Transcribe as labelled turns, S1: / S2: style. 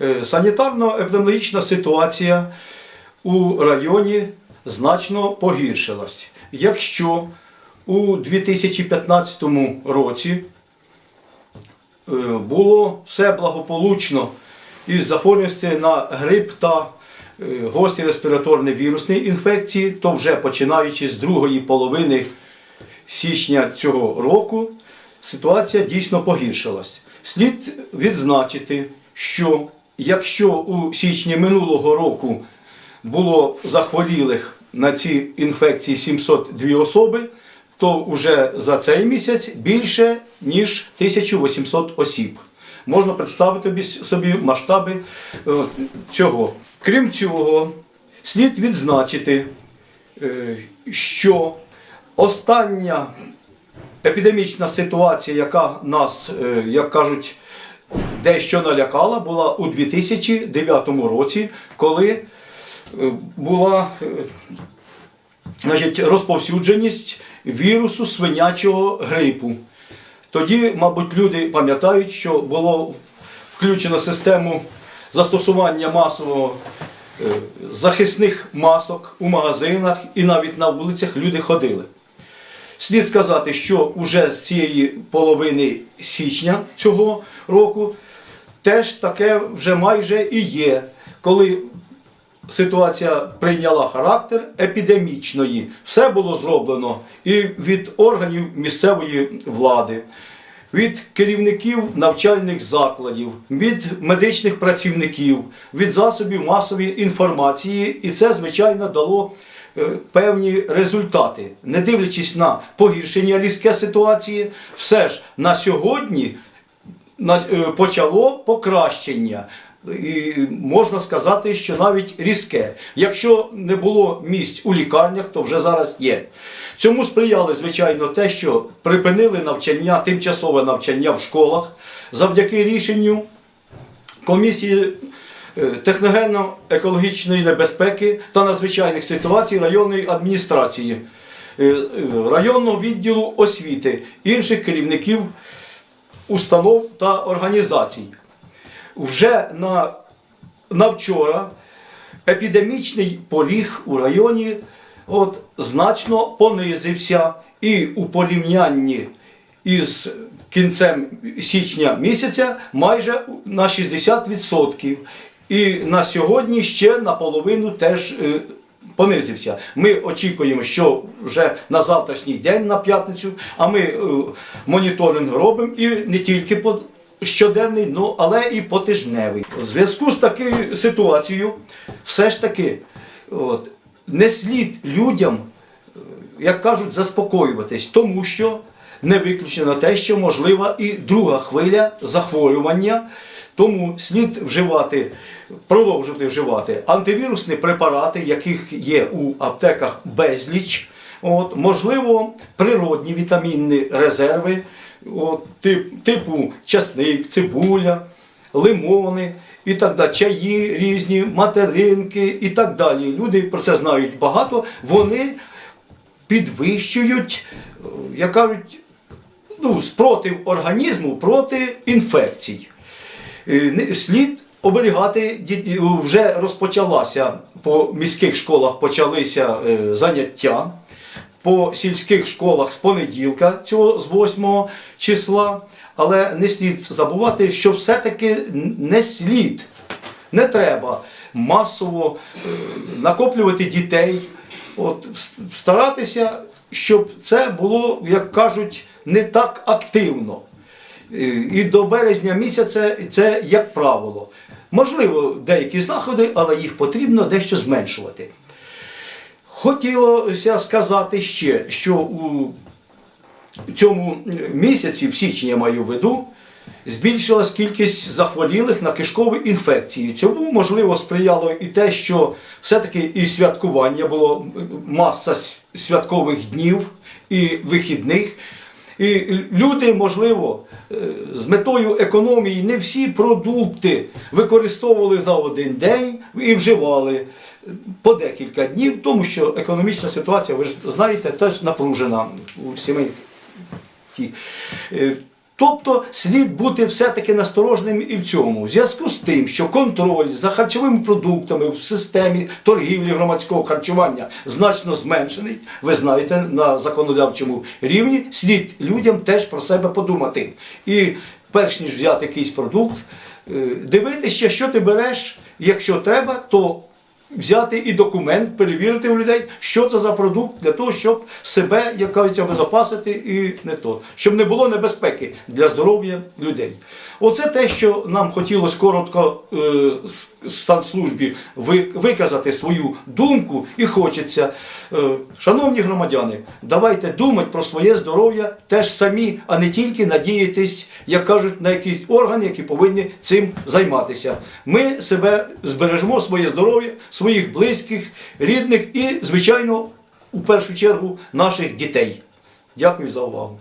S1: Е, Санітарно-епідеміологічна ситуація у районі значно погіршилась. Якщо у 2015 році е, було все благополучно із захворюваності на грип та е, гострі респіраторні вірусні інфекції, то вже починаючи з другої половини січня цього року ситуація дійсно погіршилась. Слід відзначити, що якщо у січні минулого року було захворілих на ці інфекції 702 особи, то вже за цей місяць більше ніж 1800 осіб. Можна представити собі масштаби е, цього. Крім цього, слід відзначити, е, що остання епідемічна ситуація, яка нас, е, як кажуть, дещо налякала, була у 2009 році, коли е, була е, значить, розповсюдженість вірусу свинячого грипу. Тоді, мабуть, люди пам'ятають, що було включено систему застосування масового е, захисних масок у магазинах і навіть на вулицях люди ходили. Слід сказати, що вже з цієї половини січня цього року теж таке вже майже і є, коли ситуація прийняла характер епідемічної. Все було зроблено і від органів місцевої влади, від керівників навчальних закладів, від медичних працівників, від засобів масової інформації, і це, звичайно, дало е, певні результати. Не дивлячись на погіршення різке ситуації, все ж на сьогодні почало покращення. І можна сказати, що навіть різке. Якщо не було місць у лікарнях, то вже зараз є. Цьому сприяли, звичайно, те, що припинили навчання, тимчасове навчання в школах завдяки рішенню комісії е, техногенно-екологічної небезпеки та надзвичайних ситуацій районної адміністрації, е, е, районного відділу освіти, інших керівників установ та організацій. Вже на, на вчора епідемічний поріг у районі от, значно понизився і у порівнянні із кінцем січня місяця майже на 60%. І на сьогодні ще наполовину теж е, понизився. Ми очікуємо, що вже на завтрашній день, на п'ятницю, а ми е, моніторинг робимо і не тільки по щоденний, ну але і потижневий. У зв'язку з такою ситуацією, все ж таки, от, не слід людям як кажуть, заспокоюватись, тому що не виключено те, що можлива і друга хвиля захворювання. Тому слід вживати, продовжувати вживати антивірусні препарати, яких є у аптеках безліч. От, можливо, природні вітамінні резерви, от, тип, типу часник, цибуля, лимони і так далі, чаї різні, материнки і так далі. Люди про це знають багато. Вони підвищують, е, як кажуть, ну, спротив організму проти інфекцій. Е, Слід оберігати дітей. Вже розпочалася по міських школах почалися е, заняття. По сільських школах з понеділка, цього з 8 числа, але не слід забувати, що все-таки не слід, не треба масово е, накоплювати дітей, от, старатися, щоб це було, як кажуть, не так активно. Е, І до березня місяця це як правило. Можливо, деякі заходи, але їх потрібно дещо зменшувати. Хотілося сказати ще, що у цьому місяці, в січні я маю в виду, збільшилась кількість захворілих на кишкові інфекції. Цьому, можливо, сприяло і те, що все-таки і святкування було маса святкових днів і вихідних. І люди, можливо, е, з метою економії не всі продукти використовували за один день і вживали по декілька днів, тому що економічна ситуація, ви ж знаєте, теж напружена у сімейних. Тобто слід бути все-таки насторожним і в цьому. В зв'язку з тим, що контроль за харчовими продуктами в системі торгівлі громадського харчування значно зменшений, ви знаєте, на законодавчому рівні слід людям теж про себе подумати. І перш ніж взяти якийсь продукт, е, дивитися, що ти береш, якщо треба, то взяти і документ, перевірити у людей, що це за продукт, для того, щоб себе, як кажуть, обезопасити і не то, щоб не було небезпеки для здоров'я людей. Оце те, що нам хотілося коротко е, в Станслужбі ви- виказати свою думку і хочеться. Е, шановні громадяни, давайте думати про своє здоров'я теж самі, а не тільки надіятись, як кажуть, на якісь органи, які повинні цим займатися. Ми себе збережемо, своє здоров'я, своїх близьких, рідних і, звичайно, у першу чергу, наших дітей. Дякую за увагу.